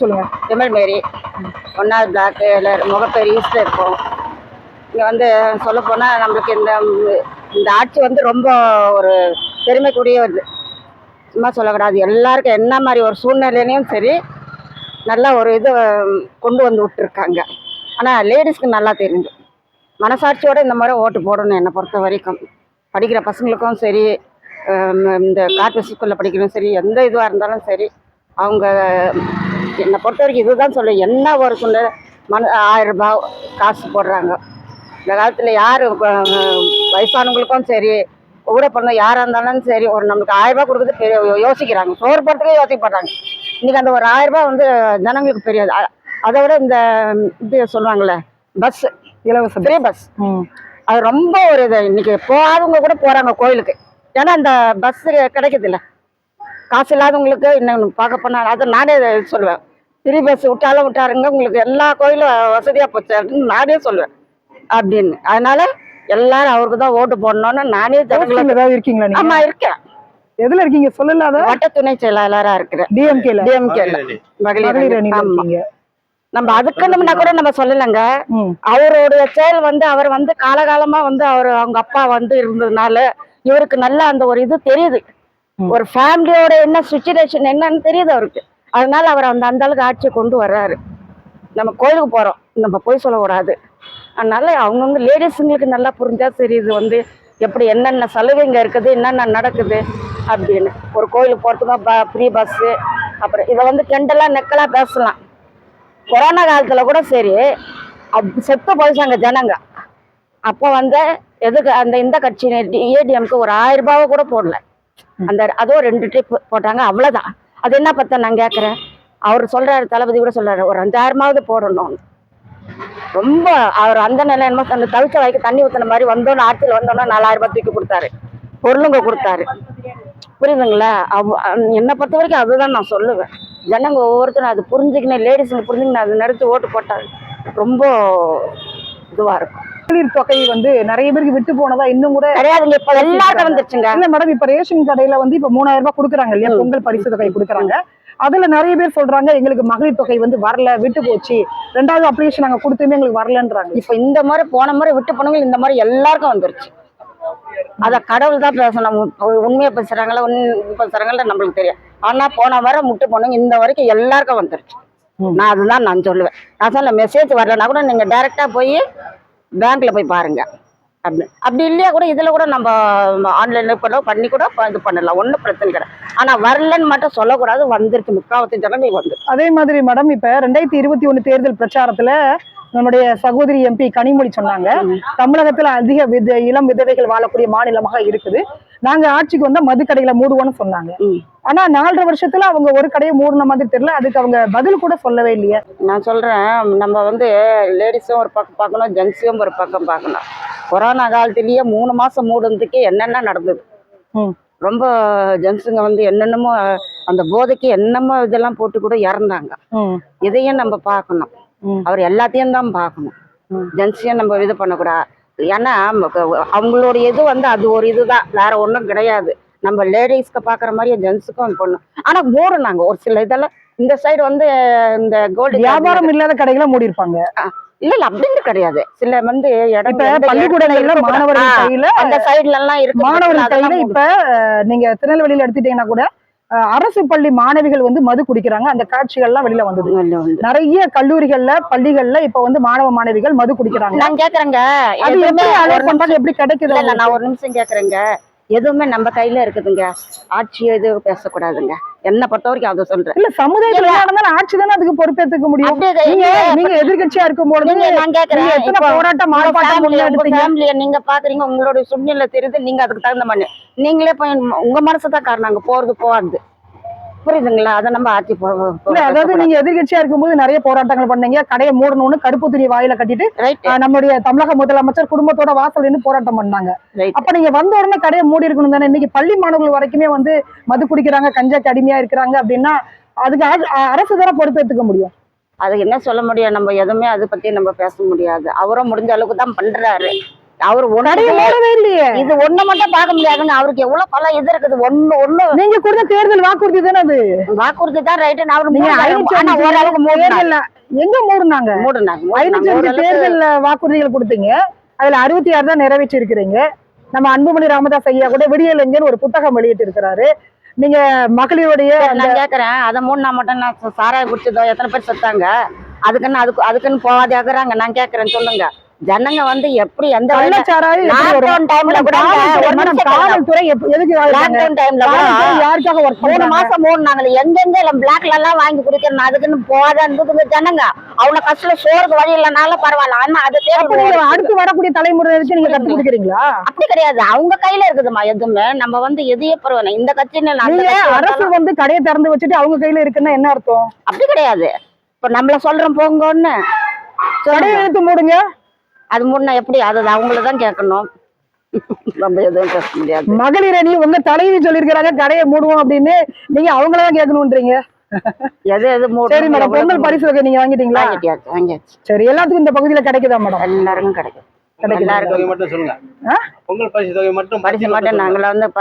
சொல்லுங்கள் சொல்லுங்க. மேரி. ஒன்றாவது பிளாக்கு முகப்பேர் ஈஸ்டில் இருக்கும். இங்கே வந்து சொல்லப்போனால் நம்மளுக்கு இந்த இந்த ஆட்சி வந்து ரொம்ப ஒரு பெருமைக்குரிய ஒரு சும்மா சொல்லக்கூடாது. எல்லாருக்கும் என்ன மாதிரி ஒரு சூழ்நிலையிலையும் சரி நல்லா ஒரு இது கொண்டு வந்து விட்டுருக்காங்க. ஆனால் லேடிஸ்க்கு நல்லா தெரிஞ்சு. மனசாட்சியோடு இந்த மாதிரி ஓட்டு போடணும் என்னை பொறுத்த வரைக்கும். படிக்கிற பசங்களுக்கும் சரி இந்த கார்பரேட் ஸ்கூலில் படிக்கிறதும் சரி எந்த இதுவாக இருந்தாலும் சரி அவங்க என்னை பொறுத்த வரைக்கும் இதுதான் சொல்ல என்ன ஒரு சூழ்நிலை மன ஆயிரம் ரூபாய் காசு போடுறாங்க. இந்த காலத்தில் யார் வயசானவங்களுக்கும் சரி கூட பிறந்த யாராக இருந்தாலும் சரி ஒரு நம்மளுக்கு ஆயிரம் ரூபாய் கொடுக்குறது பெரிய யோசிக்கிறாங்க. சோறு போடுறதுக்கே யோசிக்கப்படுறாங்க. இன்னைக்கு அந்த ஒரு ஆயிரம் ரூபாய் வந்து ஜனங்களுக்கு பெரிய அதை விட இந்த இது சொல்லுவாங்கள்ல பஸ் இலவச ஃப்ரீ பஸ். அது ரொம்ப ஒரு இது. இன்னைக்கு போகாதவங்க கூட போறாங்க கோயிலுக்கு. ஏன்னா அந்த பஸ் கிடைக்குது இல்ல. காசு இல்லாதவங்களுக்கு இன்னும் பார்க்க போனா அதை நானே சொல்லுவேன். ஃப்ரீ பஸ் விட்டாலும் விட்டாருங்க உங்களுக்கு எல்லா கோயிலும் வசதியா போச்சு அப்படின்னு நானே சொல்லுவேன். அப்படின்னு. அதனால எல்லாரும் அவருக்கு தான் ஓட்டு போடணும்னு நானே ஏதாவது இருக்கீங்களா நீங்க? ஆமா இருக்கேன். எதுல இருக்கீங்க? சொல்லல வட்ட துணை செயலாளரா இருக்கிறேன். டிஎம்கேல டிஎம்கே மகளிர் மகளிர் அணி. அணியில ஆமா. இருக்கீங்க. நம்ம அதுக்குன்னு கூட நம்ம சொல்லலைங்க. அவருடைய செயல் வந்து அவர் வந்து காலகாலமா வந்து அவர் அவங்க அப்பா வந்து இருந்ததுனால இவருக்கு நல்ல அந்த ஒரு இது தெரியுது. ஒரு ஃபேமிலியோட என்ன சுச்சுவேஷன் என்னன்னு தெரியுது அவருக்கு. அதனால அவர் அந்த அந்த அளவுக்கு ஆட்சியை கொண்டு வர்றாரு. நம்ம கோயிலுக்கு போறோம். நம்ம போய் சொல்லக்கூடாது அதனால அவங்கவுங்க லேடிஸுங்களுக்கு நல்லா புரிஞ்சா சரி இது வந்து எப்படி என்னென்ன சலுகைங்க இருக்குது என்னென்ன நடக்குது அப்படின்னு. ஒரு கோயிலுக்கு போகிறதுக்கும் ஃப்ரீ பஸ்ஸு அப்புறம் இதை வந்து கெண்டெல்லாம் நெக்கலாக பேசலாம். கொரோனா காலத்துல கூட சரி அப்- செத்து போயிச்சாங்க ஜனங்க. அப்போ வந்து எதுக்கு அந்த இந்த கட்சி ஏடிஎம்க்கு ஒரு ஆயிரம் ரூபாவை கூட போடல. அந்த அதுவும் ரெண்டு ட்ரிப் போட்டாங்க அவ்வளவுதான். அது என்ன பார்த்தா நான் கேட்குறேன் அவர் சொல்றாரு தளபதி கூட சொல்கிறாரு ஒரு அஞ்சாயிரமாவது போடணும். ரொம்ப அவர் அந்த நிலை என்னமோ அந்த தவிச்ச வாய்க்கு தண்ணி ஊத்துன மாதிரி வந்தோன்னு ஆட்சியில் வந்தோன்னா நாலாயிரம் ரூபாய் தூக்கி கொடுத்தாரு. பொருளுங்க கொடுத்தாரு. புரியுதுங்களா? அவ் என்னை பொறுத்த வரைக்கும் அதுதான் நான் சொல்லுவேன். ஜனங்க ஒவ்வொருத்தரும் அது புரிஞ்சுக்கினேன் லேடிஸுங்க புரிஞ்சுக்கினேன் அது நிறுத்தி ஓட்டு போட்டால் ரொம்ப இதுவா இருக்கும். மகளிர் தொகை வந்து நிறைய பேருக்கு விட்டு போனதா இன்னும் கூட கிடையாதுங்க இப்ப எல்லாருக்கும் வந்துருச்சுங்க இல்ல மேடம் இப்ப ரேஷன் கடையில வந்து இப்ப மூணாயிரம் ரூபாய் கொடுக்குறாங்க இல்லையா? பொங்கல் பரிசு தொகை கொடுக்குறாங்க. அதுல நிறைய பேர் சொல்றாங்க எங்களுக்கு மகளிர் தொகை வந்து வரல விட்டு போச்சு. ரெண்டாவது அப்ளிகேஷன் நாங்க கொடுத்துமே எங்களுக்கு வரலன்றாங்க. இப்ப இந்த மாதிரி போன முறை விட்டு போனவங்க இந்த மாதிரி எல்லாருக்கும் வந்துருச்சு. அத கடவுள் தான் பேசணும். உண்மையா பேசுறாங்களா உண்மை பேசுறாங்களா நம்மளுக்கு தெரியும் ஆனா போன முறை முட்டு போனவங்க இந்த வரைக்கும் எல்லாருக்கும் வந்துருச்சு. நான் அதுதான் நான் சொல்லுவேன். நான் சொல்ல மெசேஜ் வரலன்னா கூட நீங்க டைரக்டா போய் பேங்க்ல போய் பாருங்க. அப்படி அப்படி இல்லையா கூட இதுல கூட நம்ம ஆன்லைன்ல கூட பண்ணி கூட இது பண்ணலாம். ஒன்றும் பிரச்சனை கிடையாது. ஆனா வரலன்னு மட்டும் சொல்லக்கூடாது. வந்திருக்கு. முக்காவத்தி ஜனங்கள் வந்து. அதே மாதிரி மேடம் இப்ப ரெண்டாயிரத்தி இருபத்தி ஒண்ணு தேர்தல் பிரச்சாரத்துல நம்முடைய சகோதரி எம்பி கனிமொழி சொன்னாங்க. தமிழகத்துல அதிக வித இளம் விதவைகள் வாழக்கூடிய மாநிலமாக இருக்குது. நாங்க ஆட்சிக்கு வந்தா மதுக்கடைகளை மூடுவோம்னு சொன்னாங்க. ஆனா நாலரை வருஷத்துல அவங்க ஒரு கடையை மூடின மாதிரி தெரியல. அதுக்கு அவங்க பதில் கூட சொல்லவே இல்லையே. நான் சொல்கிறேன் நம்ம வந்து லேடிஸும் ஒரு பக்கம் பார்க்கணும் ஜென்ஸையும் ஒரு பக்கம் பார்க்கணும். கொரோனா காலத்துலேயே மூணு மாதம் மூடுனதுக்கு என்னென்ன நடந்தது. ரொம்ப ஜென்ஸுங்க வந்து என்னென்னமோ அந்த போதைக்கு என்னமோ இதெல்லாம் போட்டு கூட இறந்தாங்க. இதையும் நம்ம பார்க்கணும். அவர் எல்லாத்தையும் தான் பார்க்கணும். ஜென்ஸையும் நம்ம இது பண்ணக்கூடாது. ஏன்னா நமக்கு அவங்களுடைய இது வந்து அது ஒரு இதுதான். வேற ஒன்றும் கிடையாது. நம்ம லேடிஸ்க்கு பார்க்குற மாதிரியே ஜென்ஸுக்கும் பொண்ணு. ஆனால் மூடுனாங்க ஒரு சில இதெல்லாம் இந்த சைடு வந்து இந்த கோல்டு வியாபாரம் இல்லாத கடைகளை மூடி இருப்பாங்க. இல்ல இல்ல அப்படின்னு கிடையாது. சில வந்து இடம் பள்ளிக்கூடங்கள்ல. மாணவர்கள் கையில அந்த சைடுல எல்லாம் இருக்கு. மாணவர்கள் கையில இப்ப நீங்க திருநெல்வேலியில எடுத்துட்டீங்கன்னா கூட அரசு பள்ளி மாணவிகள் வந்து மது குடிக்கிறாங்க. அந்த காட்சிகள்லாம் வெளியில வந்தது. நிறைய கல்லூரிகள்ல பள்ளிகள்ல இப்ப வந்து மாணவ மாணவிகள் மது குடிக்கிறாங்க. நான் கேக்குறேங்க. அது எப்படி எப்படி கிடைக்குது நான் ஒரு நிமிஷம் கேக்குறேங்க. எதுவுமே நம்ம கையில இருக்குதுங்க. ஆட்சியோ இது பேசக்கூடாதுங்க. என்ன பொறுத்த வரைக்கும் அதை சொல்றேன். இல்ல சமுதாயத்துல நடந்தாலும் ஆட்சி தானே அதுக்கு பொறுப்பேற்றுக்க முடியும்? நீங்க நீங்க எதிர்க்கட்சியா இருக்கும் நீங்க நான் கேக்குறேன். போராட்டம் உங்க ஆர்ப்பாட்டம் family, உங்க முன்னெடுத்தீங்க family ய நீங்க பாக்குறீங்க உங்களுடைய சூழ்நிலை தெரியுது நீங்க அதுக்கு தகுந்த மாதிரி. நீங்களே போய் உங்க மனசு தான் காரணம் அங்க போறது போகாது. புரியுதுங்களா? அதை நம்ம ஆட்சி அதாவது நீங்க எதிர்க்கட்சியா இருக்கும்போது நிறைய போராட்டங்கள் பண்ணீங்க. கடையை மூடணும்னு கருப்பு துணி வாயில கட்டிட்டு நம்முடைய தமிழக முதலமைச்சர் குடும்பத்தோட வாசல் நின்னு போராட்டம் பண்ணாங்க. அப்ப நீங்க வந்த உடனே கடையை மூடி இருக்கணும் தானே? இன்னைக்கு பள்ளி மாணவர்கள் வரைக்குமே வந்து மது குடிக்கிறாங்க கஞ்சாக்கு அடிமையா இருக்கிறாங்க அப்படின்னா அதுக்கு அரசு தானே பொறுப்பேற்றுக்க முடியும்? அது என்ன சொல்ல முடியும்? நம்ம எதுவுமே அதை பத்தி நம்ம பேச முடியாது. அவரும் முடிஞ்ச அளவுக்கு தான் பண்றாரு. அவர் இது ஒண்ணு மட்டும் பார்க்க முடியாதுங்க. அவருக்கு எவ்வளவு பல இது இருக்குது. ஒண்ணு ஒண்ணு. நீங்க கொடுத்த தேர்தல் வாக்குறுதி தானே அது? வாக்குறுதி தான் ரைட்டு நான் நீங்க ஓரளவுக்கு தேர்தல்ல எங்க மூடுனாங்க? மூடினாங்க ஐநூத்தி தேர்தல் வாக்குறுதிகள் கொடுத்தீங்க. அதுல அறுபத்தி ஆறு தான் நிறைவேற்றி இருக்கிறீங்க நம்ம அன்புமணி ராமதாஸ் ஐயா கூட விடியலைங்கன்னு ஒரு புத்தகம் வெளியிட்டு இருக்கிறாரு நீங்க மகளிருடைய நான் கேக்குறேன். அதை மூணு மட்டும் நான் சா- சாராயம் குடிச்சதோ எத்தனை பேர் செத்தாங்க? அதுக்குன்னு அதுக்கு அதுக்குன்னு போகாதாக்குறாங்க நான் கேக்குறேன் சொல்லுங்க. ஜனங்க வந்து எப்படி எந்த? லாக்டவுன் டைம்ல கூட காவல்துறை ஒரு எதுக்கு? லாக்டவுன் டைம்ல யாருக்காக ஒர்க் மூணு மாசம் மூணு நாங்களே எங்கெங்க எல்லாம் பிளாக்ல எல்லாம் வாங்கி குடிக்கிறோம் அதுக்குன்னு போகாத இருந்ததுங்க ஜனங்க. அவ்வளவு கஷ்டம் சோறுக்கு வழி இல்லைனாலும் பரவாயில்ல. ஆனா அது அடுத்து வரக்கூடிய தலைமுறைக்கு நீங்க கத்து கொடுக்குறீங்களா? அப்படி கிடையாது. அவங்க கையில இருக்குதுமா எதுவுமே. நம்ம வந்து எதையே பரவாயில்ல. இந்த கட்சின்னு இல்ல, அந்த நீங்க கட்சி அரசு வந்து கடையை திறந்து வச்சுட்டு அவங்க கையில இருக்குன்னா என்ன அர்த்தம்? அப்படி கிடையாது. இப்ப நம்மள சொல்றோம் போங்கன்னு. கடையை. இழுத்து மூடுங்க. அது முன்ன எப்படி அது அவங்கள தான் கேட்கணும். நம்ம எதுவும் பேச முடியாது. மகளிர் அணி உங்க தலைவி சொல்லிருக்கிறாங்க கடையை மூடுவோம் அப்படின்னு. நீங்க அவங்களதான் கேட்கணும்ன்றீங்க எது எது சரி மேடம் பொங்கல் பரிசு நீங்க வாங்கிட்டீங்களா? வாங்கிட்டியாச்சு வாங்கியாச்சு. சரி எல்லாத்துக்கும் இந்த பகுதியில கிடைக்குதா மேடம் எல்லாருக்கும் கிடைக்கும். மட்டும் சொல்லுங்க? பொங்கல் பரிசு தொகை மட்டும் பரிசு மட்டும் நாங்கள வந்து ப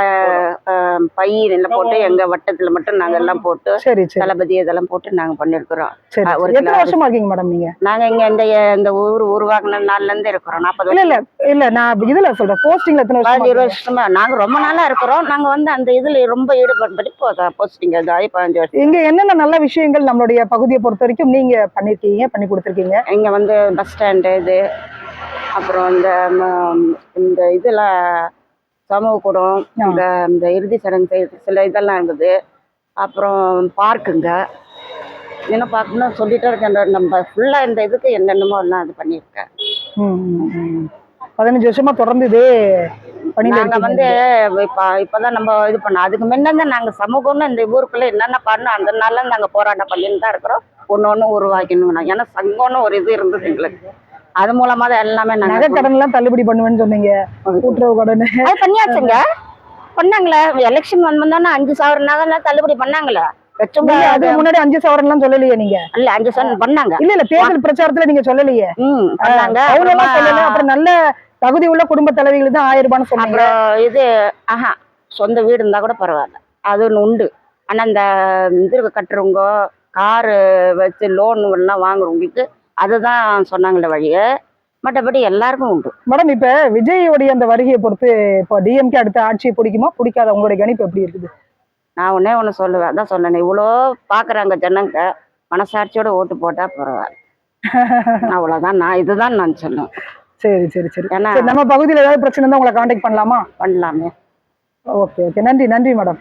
அஹ் பயிரில் போட்டு எங்க வட்டத்துல மட்டும் நாங்க எல்லாம் போட்டு சரி தளபதி இதெல்லாம் போட்டு நாங்க பண்ணிருக்கிறோம். ஒரு. எத்தனை வருஷமா இருக்கீங்க மேடம் நீங்க? நாங்க இங்க இந்த இந்த ஊர் உருவாக்குன நாள்ல இருந்து இருக்கிறோம். நாற்பது இல்ல இல்ல இல்ல நான் இதுல சொல்றேன். போஸ்டிங்ல எத்தனை வருஷமா இருபது இருக்கீங்க? வருஷமா நாங்க ரொம்ப நாளா இருக்கிறோம். நாங்க வந்து அந்த இதுல ரொம்ப ஈடுபட்டு போஸ்டிங் அது ஆகி பதினஞ்சு வருஷம். இங்க என்னென்ன நல்ல விஷயங்கள் நம்மளுடைய பகுதியை பொறுத்த வரைக்கும் நீங்க பண்ணிருக்கீங்க பண்ணி கொடுத்துருக்கீங்க? இங்க வந்து பஸ் ஸ்டாண்டு இது அப்புறம் இந்த இந்த இதெல்லாம் சமூக கூடம். இந்த இந்த இறுதி சடங்கு செய்ய- சில இதெல்லாம் இருக்குது. அப்புறம் பார்க்குங்க. இன்னும் பார்க்கணும் சொல்லிட்டே இருக்கேன். நம்ம ஃபுல்லா இந்த இதுக்கு என்னென்னமோ எல்லாம் இது பண்ணியிருக்கேன். பதினஞ்சு வருஷமா தொடர்ந்து இதே பணியில நாங்க வந்து இப்ப இப்பதான் நம்ம இது பண்ணோம். அதுக்கு முன்ன தான் நாங்க சமூகம்னு இந்த ஊருக்குள்ள என்னென்ன அந்த நாள்ல நாங்க போராட்டம் பண்ணிட்டு தான் இருக்கிறோம். ஒண்ணு ஒண்ணு உருவாக்கணும் ஏன்னா சங்கம்னு ஒரு இது இருந்தது எங்களுக்கு. அது மூலமா தான் எல்லாமே நகை கடன் எல்லாம் தள்ளுபடி பண்ணுவேன்னு சொன்னீங்க. கூட்டுறவு கடன். அது பண்ணியாச்சுங்க. பண்ணாங்களே? எலெக்ஷன் வந்தோன்னா அஞ்சு சவரம் நகை தள்ளுபடி பண்ணாங்களே? அதுக்கு முன்னாடி அஞ்சு சவரன் எல்லாம் சொல்லலையே நீங்க? இல்ல அஞ்சு சவரன் பண்ணாங்க. இல்ல இல்ல தேர்தல் பிரச்சாரத்துல நீங்க சொல்லலையே? பண்ணாங்க. எல்லாம் சொல்லல. அப்புறமா- நல்ல தகுதி உள்ள குடும்ப தலைவிகளுக்கு தான் ஆயிரம் ரூபான்னு சொன்னீங்க. இது ஆஹா சொந்த வீடு இருந்தா கூட பரவாயில்ல. அது ஒன்று உண்டு. ஆனா இந்த இது கட்டுறவங்க காரு வச்சு லோன் எல்லாம் வாங்குறவங்களுக்கு அதுதான் சொன்னாங்களே வழிய. மற்றபடி எல்லாருக்கும் உண்டு. மேடம் இப்ப விஜயோடைய அந்த வருகையை பொறுத்து இப்போ டிஎம்கே அடுத்த ஆட்சியை பிடிக்குமா? பிடிக்காத உங்களுடைய கணிப்பு எப்படி இருக்குது? நான் ஒன்னே ஒன்று சொல்லுவேன். அதான் சொன்னேன் இவ்வளோ பார்க்குறாங்க ஜனங்க மனசாட்சியோட ஓட்டு போட்டா பரவாயில்ல. அவ்வளோதான் நான் இதுதான் நான் சொல்லுவேன். சரி சரி சரி. ஏன்னா நம்ம பகுதியில் ஏதாவது பிரச்சனை இருந்தா உங்களை காண்டாக்ட் பண்ணலாமா? பண்ணலாமே. Okay okay. நன்றி நன்றி மேடம்